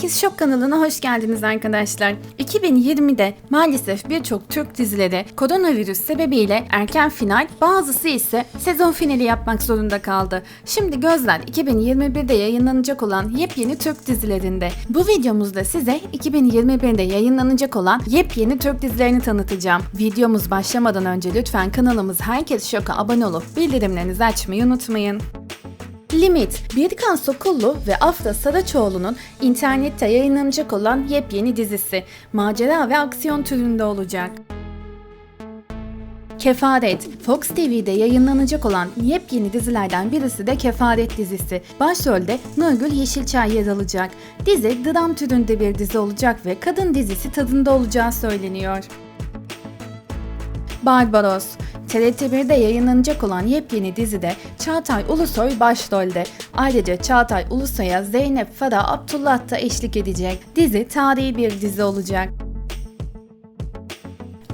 Herkes Şok kanalına hoş geldiniz arkadaşlar. 2020'de maalesef birçok Türk dizileri koronavirüs sebebiyle erken final, bazısı ise sezon finali yapmak zorunda kaldı. Şimdi gözler 2021'de yayınlanacak olan yepyeni Türk dizilerinde. Bu videomuzda size 2021'de yayınlanacak olan yepyeni Türk dizilerini tanıtacağım. Videomuz başlamadan önce lütfen kanalımız Herkes Şok'a abone olup bildirimlerinizi açmayı unutmayın. Limit, Birkan Sokullu ve Afra Saraçoğlu'nun internette yayınlanacak olan yepyeni dizisi. Macera ve aksiyon türünde olacak. Kefaret, Fox TV'de yayınlanacak olan yepyeni dizilerden birisi de Kefaret dizisi. Başrolde Nurgül Yeşilçay yer alacak. Dizi dram türünde bir dizi olacak ve kadın dizisi tadında olacağı söyleniyor. Barbaros. TRT1'de yayınlanacak olan yepyeni dizide Çağatay Ulusoy başrolde. Ayrıca Çağatay Ulusoy'a Zeynep Farah Abdullah da eşlik edecek. Dizi tarihi bir dizi olacak.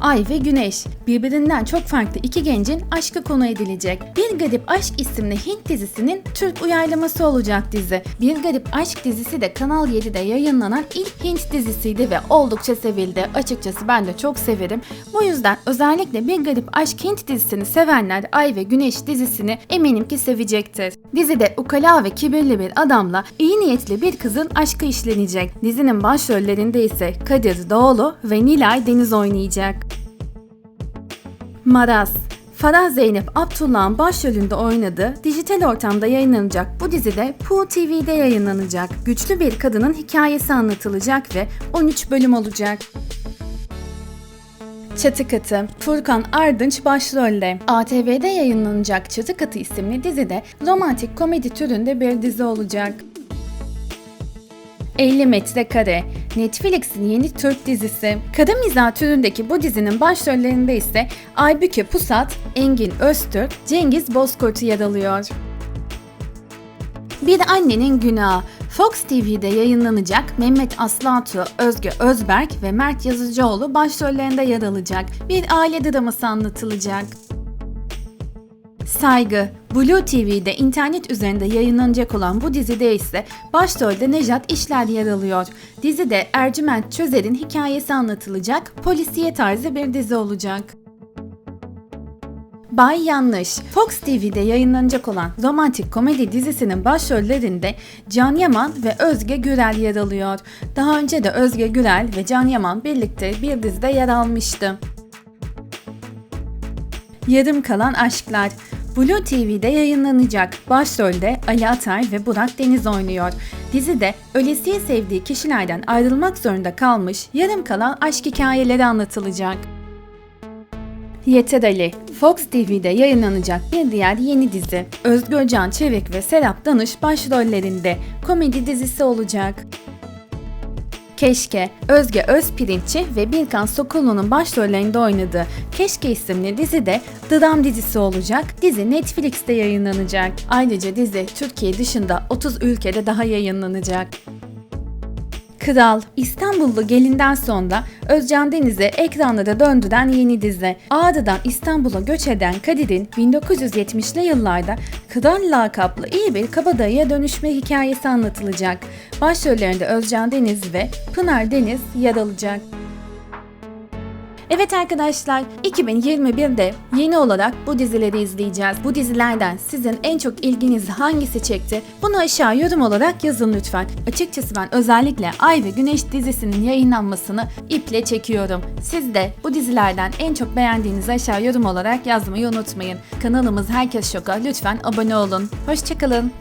Ay ve Güneş. Birbirinden çok farklı iki gencin aşkı konu edilecek. Bir Garip Aşk isimli Hint dizisinin Türk uyarlaması olacak dizi. Bir Garip Aşk dizisi de Kanal 7'de yayınlanan ilk Hint dizisiydi ve oldukça sevildi. Açıkçası ben de çok severim. Bu yüzden özellikle Bir Garip Aşk Hint dizisini sevenler Ay ve Güneş dizisini eminim ki sevecektir. Dizide ukala ve kibirli bir adamla iyi niyetli bir kızın aşkı işlenecek. Dizinin başrollerinde ise Kadir Doğulu ve Nilay Deniz oynayacak. Maraz Farah Zeynep Abdullah'ın başrolünde oynadığı dijital ortamda yayınlanacak bu dizide Poo TV'de yayınlanacak. Güçlü bir kadının hikayesi anlatılacak ve 13 bölüm olacak. Çatı Katı Furkan Ardınç başrolde. ATV'de yayınlanacak Çatı Katı isimli dizide romantik komedi türünde bir dizi olacak. 50 metrekare. Netflix'in yeni Türk dizisi. Kadın mizah türündeki bu dizinin başrollerinde ise Aybüke Pusat, Engin Öztürk, Cengiz Bozkurt'u yer alıyor. Bir annenin günahı. Fox TV'de yayınlanacak Mehmet Aslantu, Özge Özberk ve Mert Yazıcıoğlu başrollerinde yer alacak. Bir aile draması anlatılacak. Saygı. Blue TV'de internet üzerinde yayınlanacak olan bu dizide ise başrolde Nejat İşler yer alıyor. Dizide Ercüment Çözer'in hikayesi anlatılacak, polisiye tarzı bir dizi olacak. Bay Yanlış. Fox TV'de yayınlanacak olan romantik komedi dizisinin başrollerinde Can Yaman ve Özge Gürel yer alıyor. Daha önce de Özge Gürel ve Can Yaman birlikte bir dizide yer almıştı. Yarım kalan aşklar. Blue TV'de yayınlanacak. Başrolde Ali Atay ve Burak Deniz oynuyor. Dizide ölesiye sevdiği kişilerden ayrılmak zorunda kalmış yarım kalan aşk hikayeleri anlatılacak. Yeter Ali, Fox TV'de yayınlanacak bir diğer yeni dizi. Özgür Can Çevik ve Serap Danış başrollerinde komedi dizisi olacak. Keşke, Özge Özpirinççi ve Birkan Sokullu'nun başrollerinde oynadığı Keşke isimli dizide dram dizisi olacak. Dizi Netflix'te yayınlanacak. Ayrıca dizi Türkiye dışında 30 ülkede daha yayınlanacak. Kral, İstanbullu gelinden sonra Özcan Deniz'i ekranlara döndüren yeni dizi. Ağrı'dan İstanbul'a göç eden Kadir'in 1970'li yıllarda Kral lakaplı iyi bir kabadayıya dönüşme hikayesi anlatılacak. Başrollerinde Özcan Deniz ve Pınar Deniz yer alacak. Evet arkadaşlar, 2021'de yeni olarak bu dizileri izleyeceğiz. Bu dizilerden sizin en çok ilginizi hangisi çekti? Bunu aşağı yorum olarak yazın lütfen. Açıkçası ben özellikle Ay ve Güneş dizisinin yayınlanmasını iple çekiyorum. Siz de bu dizilerden en çok beğendiğinizi aşağı yorum olarak yazmayı unutmayın. Kanalımız Herkes Şok'a lütfen abone olun. Hoşçakalın.